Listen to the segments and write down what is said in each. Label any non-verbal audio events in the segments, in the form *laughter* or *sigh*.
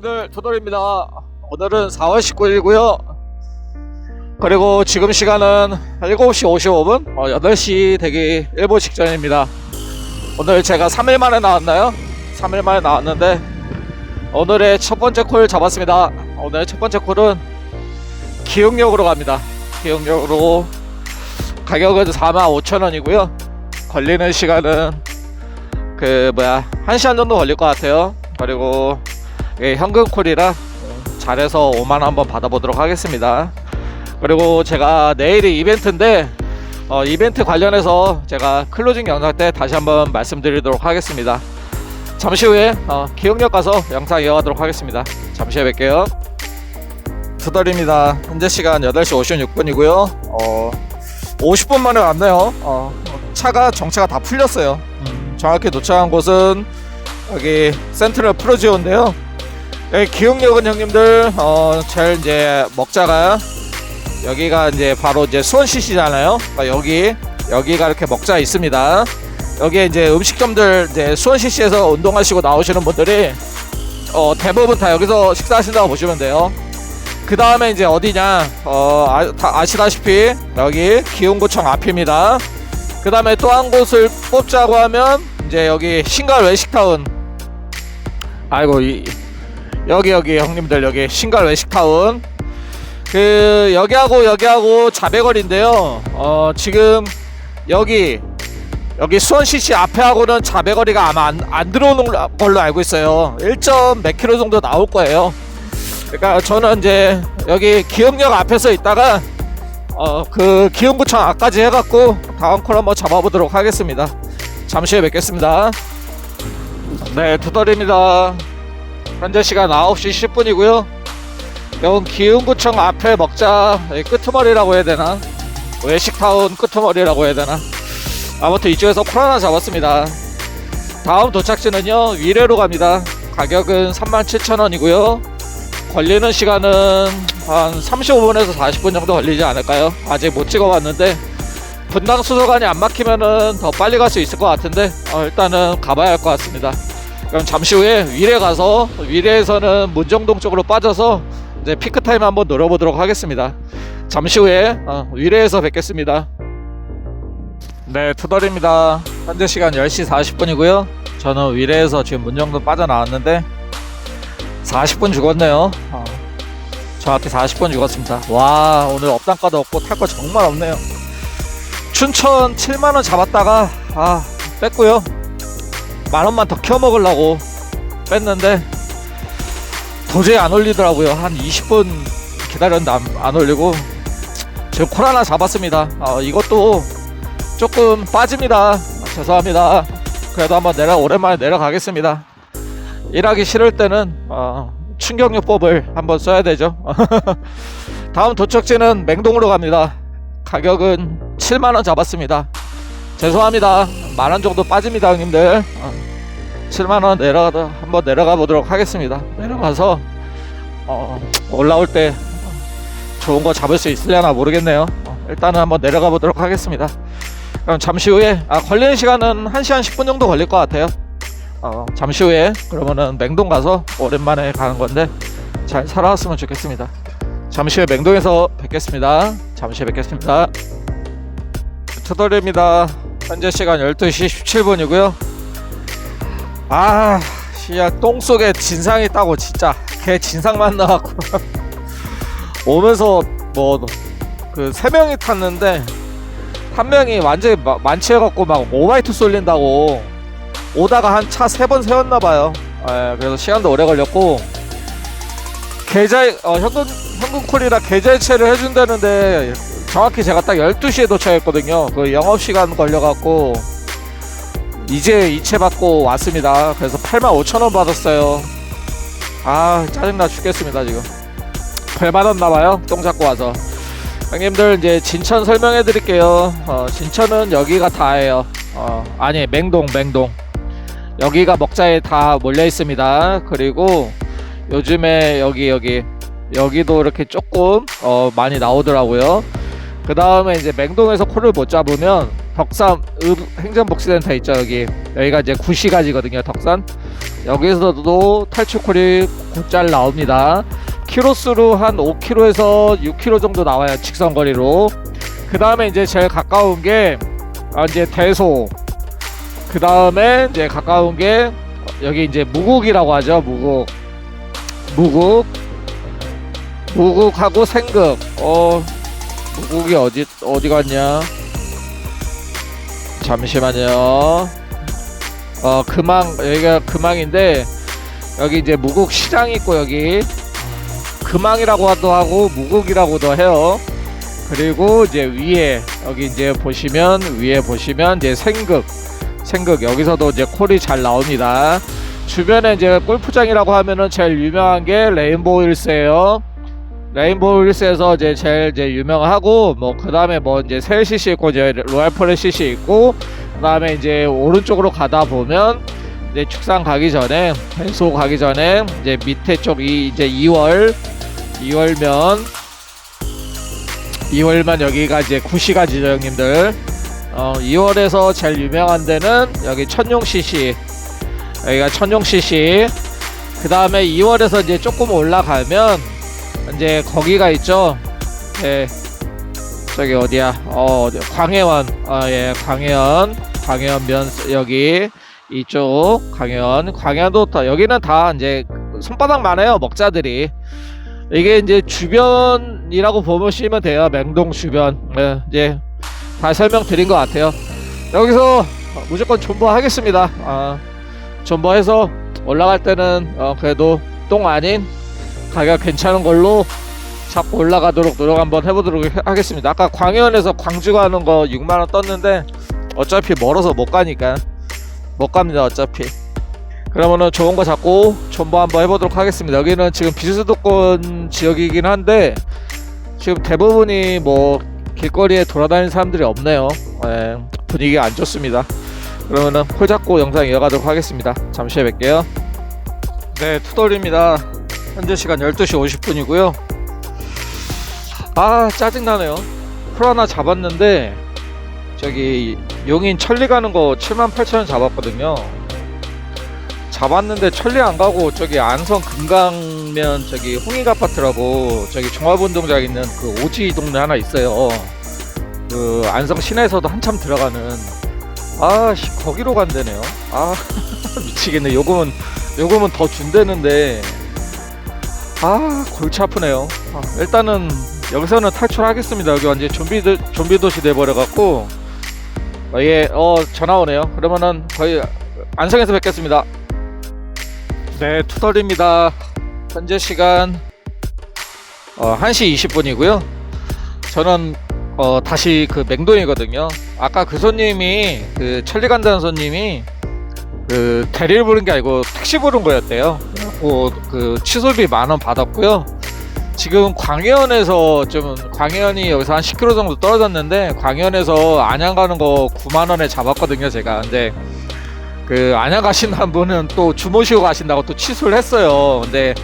형님들 토돌입니다. 오늘은 4월 19일이고요. 그리고 지금 시간은 7시 55분 어, 8시 되기 일보 직전입니다. 오늘 제가 3일 만에 나왔나요? 3일 만에 나왔는데 오늘의 첫 번째 콜 잡았습니다. 오늘 첫 번째 콜은 기흥역으로 갑니다. 기흥역으로 가격은 45,000원이고요. 걸리는 시간은 그 뭐야 1시간 정도 걸릴 것 같아요. 그리고 예, 현금 콜이라 잘해서 5만 원 한번 받아보도록 하겠습니다. 그리고 제가 내일이 이벤트인데 어, 이벤트 관련해서 제가 클로징 영상 때 다시 한번 말씀드리도록 하겠습니다. 잠시 후에 어, 기흥역 가서 영상 이어가도록 하겠습니다. 잠시 후에 뵐게요. 투덜입니다. 현재 시간 8시 56분이고요. 어, 50분 만에 왔네요. 어, 차가 정체가 다 풀렸어요. 음, 정확히 도착한 곳은 여기 센트럴 프로지오인데요. 여기 기흥역은 형님들 어 제일 이제 먹자가 여기가 이제 바로 이제 수원시시잖아요. 그러니까 여기 여기가 이렇게 먹자 있습니다. 여기에 이제 음식점들 이제 수원시시에서 운동하시고 나오시는 분들이 어 대부분 다 여기서 식사하신다고 보시면 돼요. 그 다음에 이제 어디냐 어 아, 다 아시다시피 여기 기흥구청 앞입니다. 그 다음에 또 한 곳을 뽑자고 하면 이제 여기 신갈 외식타운 아이고 이 여기 여기 형님들 여기 신갈 외식타운. 그 여기하고 여기하고 자배거리인데요. 어 지금 여기 여기 수원시시 앞에하고는 자배거리가 아마 안, 안 들어오는 걸로 알고 있어요. 1점 몇 킬로 정도 나올 거예요. 그러니까 저는 이제 여기 기흥역 앞에서 있다가 어 그 기흥구청 앞까지 해갖고 다음 콜 한번 잡아보도록 하겠습니다. 잠시 후에 뵙겠습니다. 네 두덜입니다 현재 시간 9시 10분이고요. 여기 기흥구청 앞에 먹자 여기 끄트머리라고 해야 되나? 외식타운 끄트머리라고 해야 되나? 아무튼 이쪽에서 콜 하나 잡았습니다. 다음 도착지는요 위례로 갑니다. 가격은 37,000원이고요. 걸리는 시간은 한 35분에서 40분 정도 걸리지 않을까요? 아직 못 찍어봤는데 분당 수도관이 안 막히면은 더 빨리 갈 수 있을 것 같은데 어, 일단은 가봐야 할 것 같습니다. 그럼 잠시 후에 위례 가서 위례에서는 문정동 쪽으로 빠져서 이제 피크 타임 한번 노려보도록 하겠습니다. 잠시 후에 어, 위례에서 뵙겠습니다. 네, 투덜입니다. 현재 시간 10시 40분이고요. 저는 위례에서 지금 문정동 빠져나왔는데 40분 죽었네요. 어, 정확히 40분 죽었습니다. 와, 오늘 업단가도 없고 탈 거 정말 없네요. 춘천 7만원 잡았다가 아 뺐고요. 만 원만 더 키워 먹으려고 뺐는데 도저히 안 올리더라고요. 한 20분 기다렸는데 안, 안 올리고 콜 하나 잡았습니다. 어, 이것도 조금 빠집니다. 아, 죄송합니다. 그래도 한번 내려 오랜만에 내려가겠습니다. 일하기 싫을 때는 어, 충격요법을 한번 써야 되죠. *laughs* 다음 도착지는 맹동으로 갑니다. 가격은 7만 원 잡았습니다. 죄송합니다. 만 원 정도 빠집니다, 형님들. 어, 7만 원 내려가다 한번 내려가 보도록 하겠습니다. 내려가서 어, 올라올 때 좋은 거 잡을 수 있으려나 모르겠네요. 어, 일단은 한번 내려가 보도록 하겠습니다. 그럼 잠시 후에 아, 걸리는 시간은 1시간 10분 정도 걸릴 것 같아요. 어, 잠시 후에 그러면은 맹동 가서 오랜만에 가는 건데 잘 살아왔으면 좋겠습니다. 잠시 후에 맹동에서 뵙겠습니다. 잠시 후에 뵙겠습니다. 투덜입니다. 현재 시간 12시 17분이고요. 아, 씨야 똥 속에 진상이 있다고 진짜. 개 진상 만 나왔고 *laughs* 오면서 뭐 그 세 명이 탔는데 한 명이 완전히 마- 만취해갖고 막 오바이트 쏠린다고. 오다가 한 차 세 번 세웠나 봐요. 예, 그래서 시간도 오래 걸렸고. 계좌 어, 현금 현금 콜이라 계좌 이체를 해준다는데 정확히 제가 딱 12시에 도착했거든요. 그 영업 시간 걸려갖고 이제 이체 받고 왔습니다. 그래서 85,000원 받았어요. 아 짜증나 죽겠습니다 지금. 벌 받았나봐요. 똥 잡고 와서. 형님들 이제 진천 설명해 드릴게요. 어, 진천은 여기가 다예요. 어, 아니 맹동 맹동. 여기가 먹자에 다 몰려 있습니다. 그리고 요즘에 여기 여기 여기도 이렇게 조금 어, 많이 나오더라고요. 그 다음에 이제 맹동에서 코를 못 잡으면 덕산 읍 행정복지센터 있죠 여기 여기가 이제 구시가지거든요 덕산 여기서도 탈출콜이 곧잘 나옵니다. 키로수로 한 5km에서 6km 정도 나와요. 직선거리로. 그 다음에 이제 제일 가까운 게 아, 이제 대소. 그 다음에 이제 가까운 게 여기 이제 무국이라고 하죠. 무국. 무국. 무국하고 생극. 어, 무국이 어디 어디 갔냐? 잠시만요. 어, 금왕 여기가 금왕인데 여기 이제 무국 시장 있고 여기 금왕이라고도 하고 무국이라고도 해요. 그리고 이제 위에 여기 이제 보시면 위에 보시면 이제 생극 생극 여기서도 이제 콜이 잘 나옵니다. 주변에 이제 골프장이라고 하면은 제일 유명한 게 레인보우 힐스예요. 레인보우 힐스에서 이제 제일 이제 유명하고 뭐 그 다음에 뭐 이제 셀 CC 있고 이제 로얄 폴레 CC 있고 그 다음에 이제 오른쪽으로 가다 보면 이제 축산 가기 전에 배소 가기 전에 이제 밑에 쪽이 이제 2월 2월면 2월만 여기가 이제 구시가지죠 형님들. 어 2월에서 제일 유명한 데는 여기 천용 CC 여기가 천용 CC 그 다음에 2월에서 이제 조금 올라가면 이제 거기가 있죠? 예. 저기 어디야? 어 광해원 어예. 광해원 광해원 면 여기 이쪽 광해원 광해원도 다 여기는 다 이제 손바닥만 해요 먹자들이. 이게 이제 주변이라고 보시면 돼요 맹동 주변. 예, 이제 다 설명드린 것 같아요. 여기서 무조건 존버하겠습니다. 아, 존버해서 올라갈 때는 어, 그래도 똥 아닌 가격 괜찮은 걸로 잡고 올라가도록 노력 한번 해보도록 해- 하겠습니다 아까 광해원에서 광주 가는 거 6만원 떴는데 어차피 멀어서 못 가니까 못 갑니다 어차피 그러면은 좋은 거 잡고 존버 한번 해보도록 하겠습니다. 여기는 지금 비수도권 지역이긴 한데 지금 대부분이 뭐 길거리에 돌아다니는 사람들이 없네요. 예, 분위기가 안 좋습니다. 그러면은 콜 잡고 영상 이어가도록 하겠습니다. 잠시 후에 뵐게요. 네, 투돌입니다. 현재 시간 12시 50분이고요. 아, 짜증나네요. 콜 하나 잡았는데 저기 용인 천리 가는 거 78,000원 잡았거든요. 잡았는데 천리 안 가고 저기 안성 금강면 저기 홍익 아파트라고 저기 종합운동장 있는 그 오지 동네 하나 있어요. 그 안성 시내에서도 한참 들어가는 아씨 거기로 간대네요. 아 *laughs* 미치겠네. 요금은 요금은 더 준대는데 아 골치 아프네요. 아, 일단은 여기서는 탈출하겠습니다. 여기 완전 좀비 좀비 도시 돼버려 갖고 어, 예, 어 전화 오네요. 그러면은 거의 안성에서 뵙겠습니다. 네, 투덜입니다. 현재 시간 어, 1시 20분이고요. 저는 어, 다시 그 맹동이거든요. 아까 그 손님이 그 천리 간다는 손님이 그 대리를 부른 게 아니고 택시 부른 거였대요. 그래갖고 그 취소비 만 원 받았고요. 지금 광해원에서 좀 광해원이 여기서 한 10km 정도 떨어졌는데 광해원에서 안양 가는 거 9만 원에 잡았거든요, 제가. 근데 그 안양 가신다는 분은 또 주무시고 가신다고 또 취소를 했어요. 근데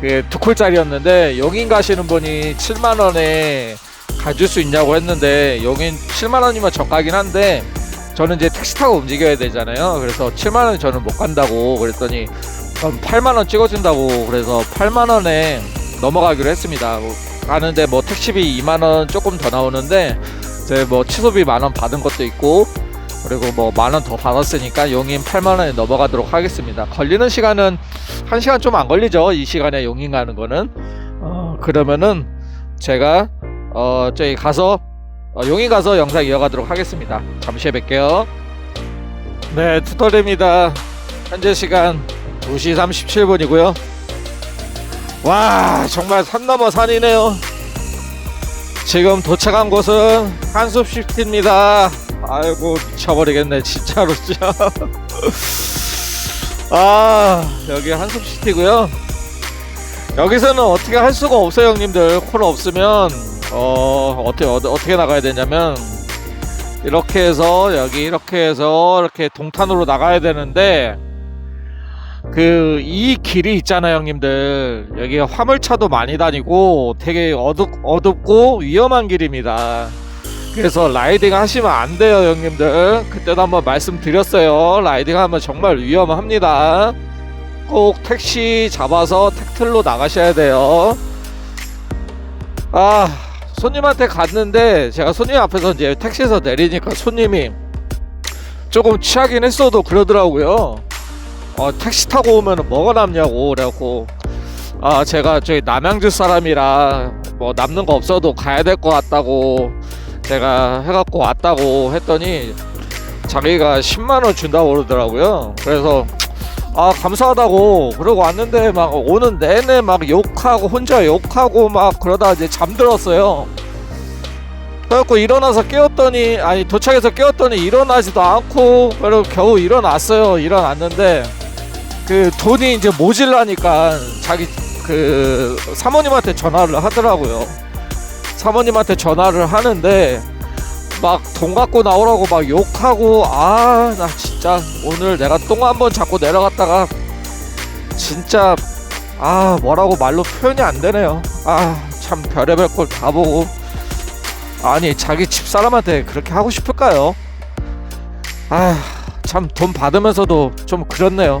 그 두 콜짜리였는데 용인 가시는 분이 7만 원에 가줄 수 있냐고 했는데 용인 7만 원이면 저가긴 한데 저는 이제 택시 타고 움직여야 되잖아요. 그래서 7만 원이 저는 못 간다고 그랬더니 8만 원 찍어준다고 그래서 8만 원에 넘어가기로 했습니다. 뭐 가는데 뭐 택시비 2만 원 조금 더 나오는데 제뭐 취소비 만원 받은 것도 있고 그리고 뭐 만원 더 받았으니까 용인 8만 원에 넘어가도록 하겠습니다. 걸리는 시간은 한 시간 좀 안 걸리죠. 이 시간에 용인 가는 거는 어, 그러면은 제가 어 저기 가서 어, 용인 가서 영상 이어가도록 하겠습니다. 잠시 후에 뵐게요. 네, 투덜입니다. 현재 시간 2시 37분이고요. 와, 정말 산 넘어 산이네요. 지금 도착한 곳은 한숲시티입니다. 아이고 미쳐버리겠네 진짜로 진짜. *laughs* 아 여기 한숲시티고요. 여기서는 어떻게 할 수가 없어요 형님들. 콜 없으면 어 어떻게 어, 어떻게 나가야 되냐면 이렇게 해서 여기 이렇게 해서 이렇게 동탄으로 나가야 되는데 그 이 길이 있잖아요 형님들. 여기 화물차도 많이 다니고 되게 어둡, 어둡고 위험한 길입니다. 그래서 라이딩 하시면 안 돼요 형님들. 그때도 한번 말씀드렸어요. 라이딩 하면 정말 위험합니다. 꼭 택시 잡아서 택틀로 나가셔야 돼요. 아, 손님한테 갔는데 제가 손님 앞에서 이제 택시에서 내리니까 손님이 조금 취하긴 했어도 그러더라고요. 어, 택시 타고 오면 뭐가 남냐고 그래갖고 아 제가 저기 남양주 사람이라 뭐 남는 거 없어도 가야 될 것 같다고 제가 해갖고 왔다고 했더니 자기가 10만 원 준다고 그러더라고요. 그래서 아 감사하다고 그러고 왔는데 막 오는 내내 막 욕하고 혼자 욕하고 막 그러다 이제 잠들었어요. 그래갖고 일어나서 깨웠더니 아니 도착해서 깨웠더니 일어나지도 않고 그리고 겨우 일어났어요. 일어났는데 그 돈이 이제 모질라니까 자기 그 사모님한테 전화를 하더라고요. 사모님한테 전화를 하는데 막 돈 갖고 나오라고 막 욕하고 아 나 진짜 오늘 내가 똥 한 번 잡고 내려갔다가 진짜 아 뭐라고 말로 표현이 안 되네요. 아 참 별의별 걸 다 보고 아니 자기 집 사람한테 그렇게 하고 싶을까요? 아 참 돈 받으면서도 좀 그렇네요.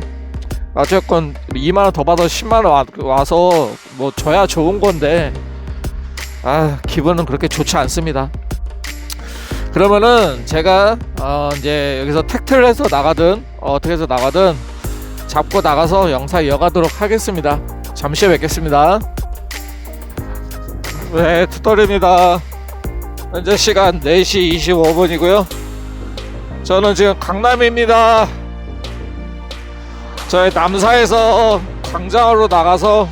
어쨌건 2만 원 더 받아 10만 원 와, 와서 뭐 줘야 좋은 건데 아 기분은 그렇게 좋지 않습니다. 그러면은 제가 어 이제 여기서 택트를 해서 나가든 어, 어떻게 해서 나가든 잡고 나가서 영상 이어가도록 하겠습니다. 잠시 후에 뵙겠습니다. 네, 투덜입니다. 현재 시간 4시 25분이고요. 저는 지금 강남입니다. 저희 남사에서 광장으로 나가서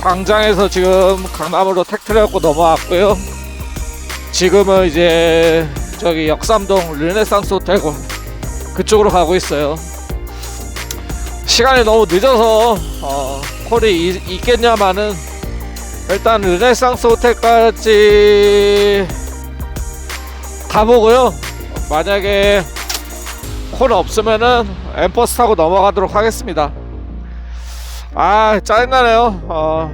광장에서 지금 강남으로 택트를 갖고 넘어왔고요. 지금은 이제 저기 역삼동 르네상스 호텔 고- 그쪽으로 가고 있어요. 시간이 너무 늦어서 어, 콜이 이- 있겠냐마는 일단 르네상스 호텔까지 가보고요. 만약에 콜 없으면은 엠버스 타고 넘어가도록 하겠습니다. 아 짜증나네요. 어,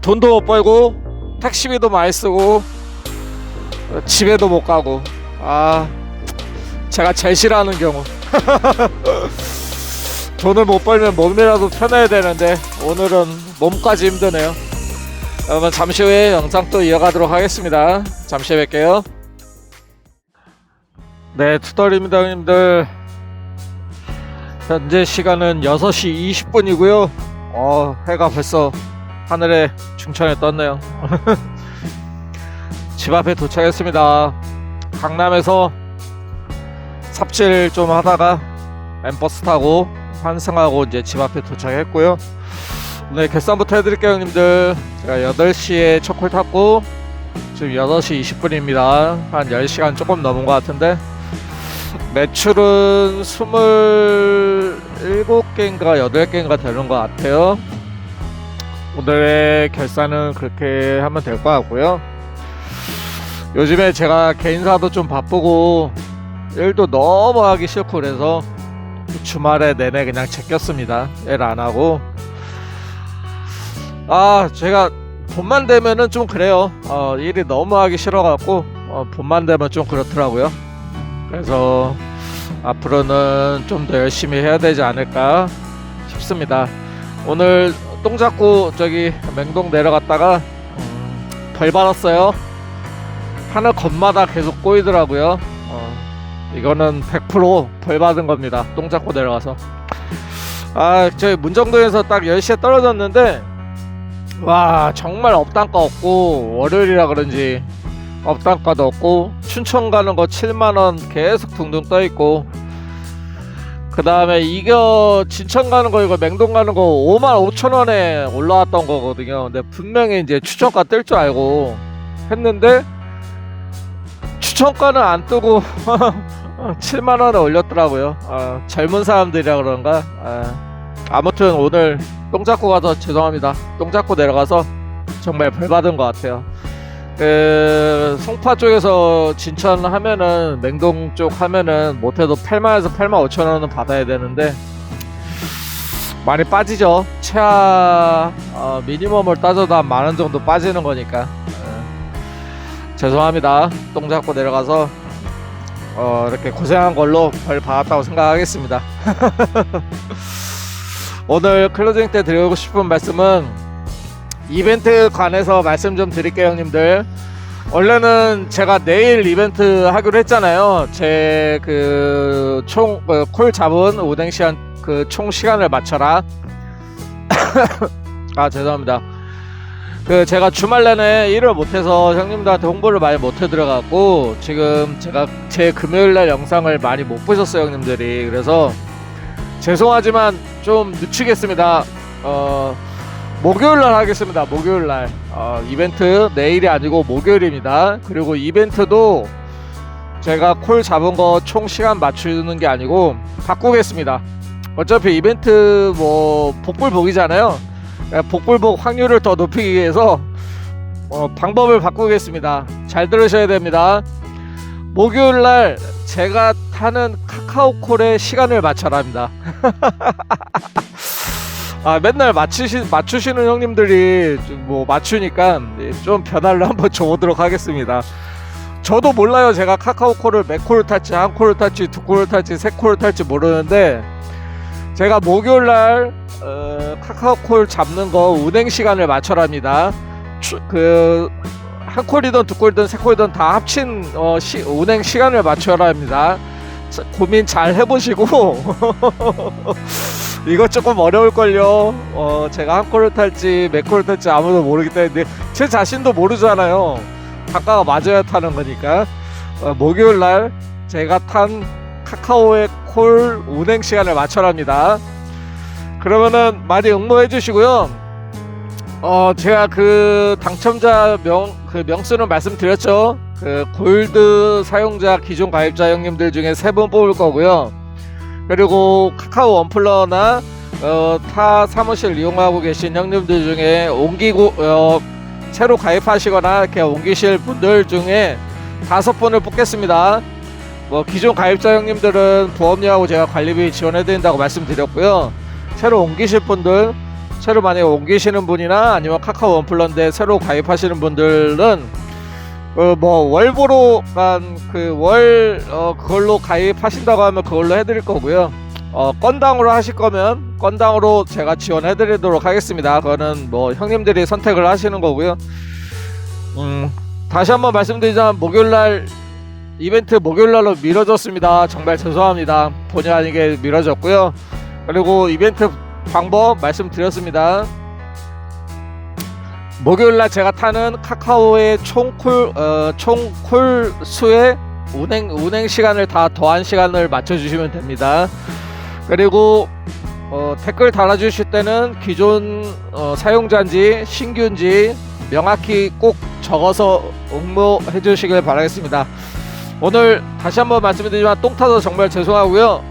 돈도 못 벌고 택시비도 많이 쓰고 집에도 못 가고. 아 제가 제일 싫어하는 경우. *laughs* 돈을 못 벌면 몸이라도 편해야 되는데 오늘은 몸까지 힘드네요. 여러분 잠시 후에 영상 또 이어가도록 하겠습니다. 잠시 후에 뵐게요. 네 투덜입니다 형님들 현재 시간은 6시 20분이고요 어 해가 벌써 하늘에 중천에 떴네요 *laughs* 집 앞에 도착했습니다. 강남에서 삽질 좀 하다가 엠버스 타고 환승하고 이제 집 앞에 도착했고요. 네, 결산부터 해드릴게요, 형님들. 제가 8시에 첫콜 탔고, 지금 8시 20분입니다. 한 10시간 조금 넘은 것 같은데, 매출은 27개인가 8개인가 되는 것 같아요. 오늘의 결산은 그렇게 하면 될 것 같고요. 요즘에 제가 개인사도 좀 바쁘고 일도 너무 하기 싫고 그래서 주말에 내내 그냥 제꼈습니다. 일 안 하고 아 제가 봄만 되면은 좀 그래요. 어, 일이 너무 하기 싫어갖고 어, 봄만 되면 좀 그렇더라고요. 그래서 앞으로는 좀 더 열심히 해야 되지 않을까 싶습니다. 오늘 똥 잡고 저기 맹동 내려갔다가 음, 벌 받았어요. 하늘 건마다 계속 꼬이더라고요. 어, 이거는 100%벌 받은 겁니다. 똥 잡고 내려가서. 아, 저희 문정도에서 딱 10시에 떨어졌는데, 와, 정말 업단가 없고, 월요일이라 그런지 업단가도 없고, 춘천 가는 거 7만원 계속 둥둥 떠있고, 그 다음에 이거 진천 가는 거 이거 맹동 가는 거 5만 5천 원에 올라왔던 거거든요. 근데 분명히 이제 추천가 뜰 줄 알고 했는데 추천가는 안 뜨고 *laughs* 7만 원에 올렸더라고요. 아, 젊은 사람들이라 그런가. 아, 무튼 오늘 똥 잡고 가서 죄송합니다. 똥 잡고 내려가서 정말 벌 받은 것 같아요. 그 송파 쪽에서 진천 하면은 맹동 쪽 하면은 못해도 8만에서 8만 5천 원은 받아야 되는데 많이 빠지죠. 최하 어, 미니멈을 따져도 한 만 원 정도 빠지는 거니까. 예. 죄송합니다. 똥 잡고 내려가서 어, 이렇게 고생한 걸로 벌 받았다고 생각하겠습니다. *laughs* 오늘 클로징 때 드리고 싶은 말씀은 이벤트 관해서 말씀 좀 드릴게요, 형님들. 원래는 제가 내일 이벤트 하기로 했잖아요. 제 그 총콜 잡은 오뎅 시간 그 총 시간을 맞춰라. *coughs* 아 죄송합니다. 그 제가 주말 내내 일을 못해서 형님들한테 홍보를 많이 못 해들어갖고 지금 제가 제 금요일 날 영상을 많이 못 보셨어요 형님들이 그래서 죄송하지만 좀 늦추겠습니다. 어 목요일 날 하겠습니다. 목요일 날 어, 이벤트 내일이 아니고 목요일입니다. 그리고 이벤트도 제가 콜 잡은 거 총 시간 맞추는 게 아니고 바꾸겠습니다. 어차피 이벤트 뭐 복불복이잖아요. 예, 복불복 확률을 더 높이기 위해서 어, 방법을 바꾸겠습니다. 잘 들으셔야 됩니다. 목요일 날 제가 타는 카카오콜의 시간을 맞춰라 합니다. *laughs* 아 맨날 맞추시, 맞추시는 형님들이 좀뭐 맞추니까 좀 변화를 한번 *laughs* 줘보도록 하겠습니다. 저도 몰라요. 제가 카카오콜을 몇 콜을 탈지, 한 콜을 탈지, 두 콜을 탈지, 세 콜을 탈지 모르는데 제가 목요일 날 어, 카카오콜 잡는 거 운행 시간을 맞춰랍니다. 그 한 콜이든 두 콜이든 세 콜이든 다 합친 어, 시, 운행 시간을. 자, 고민 잘 해보시고 *laughs* 이거 조금 어려울걸요. 어, 제가 한 콜을 탈지 몇 콜을 탈지 아무도 모르기 때문에 제 자신도 모르잖아요. 각각 맞아야 타는 거니까 어, 목요일 날 제가 탄 카카오의 콜 운행 시간을 맞춰랍니다. 그러면은 많이 응모해 주시고요. 어 제가 그 당첨자 명 그 명수는 말씀드렸죠. 그 골드 사용자 기존 가입자 형님들 중에 세 분 뽑을 거고요. 그리고 카카오 원플러나 어, 타 사무실 이용하고 계신 형님들 중에 옮기고 어, 새로 가입하시거나 이렇게 옮기실 분들 중에 다섯 분을 뽑겠습니다. 뭐 기존 가입자 형님들은 보험료하고 제가 관리비 지원해 드린다고 말씀드렸고요. 새로 옮기실 분들, 새로 만약에 옮기시는 분이나 아니면 카카오 원플러인데 새로 가입하시는 분들은 어, 뭐 월보로만 그월 어, 그걸로 가입하신다고 하면 그걸로 해드릴 거고요. 어, 건당으로 하실 거면 건당으로 제가 지원해 드리도록 하겠습니다. 그거는 뭐 형님들이 선택을 하시는 거고요. 음, 다시 한번 말씀드리자면 목요일날 이벤트 목요일날로 미뤄졌습니다. 정말 죄송합니다. 본의 아니게 미뤄졌고요. 그리고 이벤트 방법 말씀드렸습니다. 목요일날 제가 타는 카카오의 총콜 어, 총콜 수의 운행 운행 시간을 다 더한 시간을 맞춰주시면 됩니다. 그리고 어, 댓글 달아주실 때는 기존 어, 사용자인지 신규인지 명확히 꼭 적어서 응모해 주시길 바라겠습니다. 오늘 다시 한번 말씀드리지만 똥 타서 정말 죄송하고요.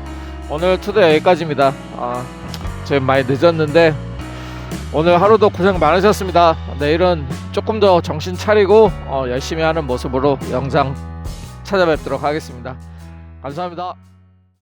오늘 투대 여기까지입니다. 아, 지금 많이 늦었는데 오늘 하루도 고생 많으셨습니다. 내일은 조금 더 정신 차리고 어, 열심히 하는 모습으로 영상 찾아뵙도록 하겠습니다. 감사합니다.